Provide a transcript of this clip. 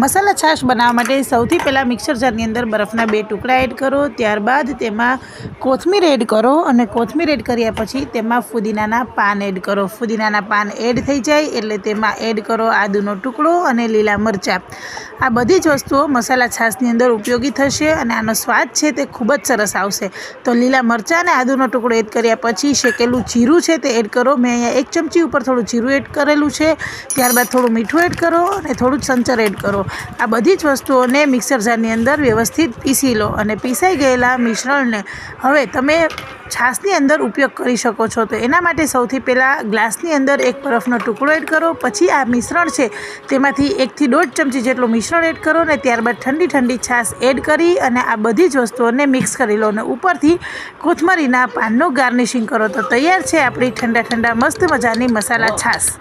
મસાલા છાશ બનાવવા માટે સૌથી પહેલાં મિક્સર જારની અંદર બરફના બે ટુકડા એડ કરો. ત્યારબાદ તેમાં કોથમીર એડ કરો અને કોથમીર એડ કર્યા પછી તેમાં ફુદીનાના પાન એડ કરો. ફુદીનાના પાન એડ થઈ જાય એટલે તેમાં એડ કરો આદુનો ટુકડો અને લીલા મરચાં. આ બધી જ વસ્તુઓ મસાલા છાશની અંદર ઉપયોગી થશે અને આનો સ્વાદ છે તે ખૂબ જ સરસ આવશે. તો લીલા મરચાં અને આદુનો ટુકડો એડ કર્યા પછી શેકેલું જીરું છે તે એડ કરો. મેં અહીંયા એક ચમચી ઉપર થોડું જીરું એડ કરેલું છે. ત્યારબાદ થોડું મીઠું એડ કરો અને થોડું સંચર એડ કરો. આ બધી જ વસ્તુઓને મિક્સર જારની અંદર વ્યવસ્થિત પીસી લો અને પીસાઈ ગયેલા મિશ્રણને હવે તમે છાશની અંદર ઉપયોગ કરી શકો છો. તો એના માટે સૌથી પહેલાં ગ્લાસની અંદર એક બરફનો ટુકડો એડ કરો. પછી આ મિશ્રણ છે તેમાંથી એકથી દોઢ ચમચી જેટલું મિશ્રણ એડ કરો ને ત્યારબાદ ઠંડી ઠંડી છાશ એડ કરી અને આ બધી જ વસ્તુઓને મિક્સ કરી લો અને ઉપરથી કોથમરીના પાનનું ગાર્નિશિંગ કરો. તો તૈયાર છે આપણી ઠંડા ઠંડા મસ્ત મજાની મસાલા છાશ.